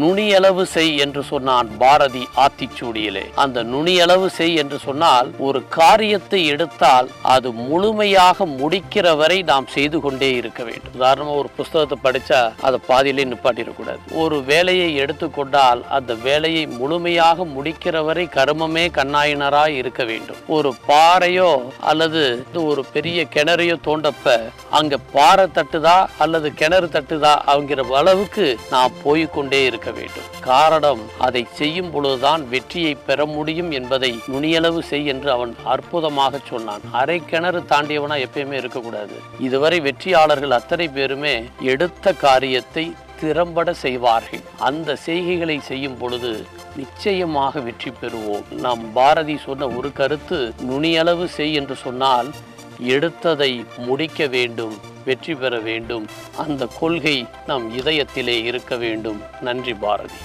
நுனியளவு செய் என்று சொன்னான் பாரதி ஆத்திச்சூடியிலே. அந்த நுனியளவு செய் என்று சொன்னால் ஒரு காரியத்தை எடுத்தால் அது முழுமையாக முடிக்கிற வரை நாம் செய்து கொண்டே இருக்க வேண்டும். உதாரணமா ஒரு புஸ்தகத்தை படிச்சா அதை பாதியிலே நிப்பாட்டிடக்கூடாது. ஒரு வேலையை எடுத்துக்கொண்டால் அந்த வேலையை முழுமையாக முடிக்கிற வரை கருமமே கண்ணாயினராய் இருக்க வேண்டும். ஒரு பாறையோ அல்லது ஒரு பெரிய கிணறையோ தோண்டப்ப அங்க பாறை தட்டுதா அல்லது கிணறு தட்டுதா அப்படிங்கிற அளவுக்கு நாம் போய்க்கொண்டே இருக்க வேண்டும். காரணம் அதை செய்யும் பொழுதுதான் வெற்றியை பெற முடியும் என்பதை நுனியளவு செய் என்று அவன் அற்புதமாக சொன்னான். அரை கிணறு தாண்டியவனா எப்பயுமே இருக்கக்கூடாது. இதுவரை வெற்றியாளர்கள் அத்தனை பேருமே எடுத்த காரியத்தை திறம்பட செய்வார்கள். அந்த செய்கைகளை செய்யும் பொழுது நிச்சயமாக வெற்றி பெறுவோம். நாம் பாரதி சொன்ன ஒரு கருத்து நுனியளவு செய் என்று சொன்னால் எடுத்ததை முடிக்க வேண்டும். வெற்றி பெற வேண்டும். அந்த கொள்கை நம் இதயத்திலே இருக்க வேண்டும். நன்றி பாரதி.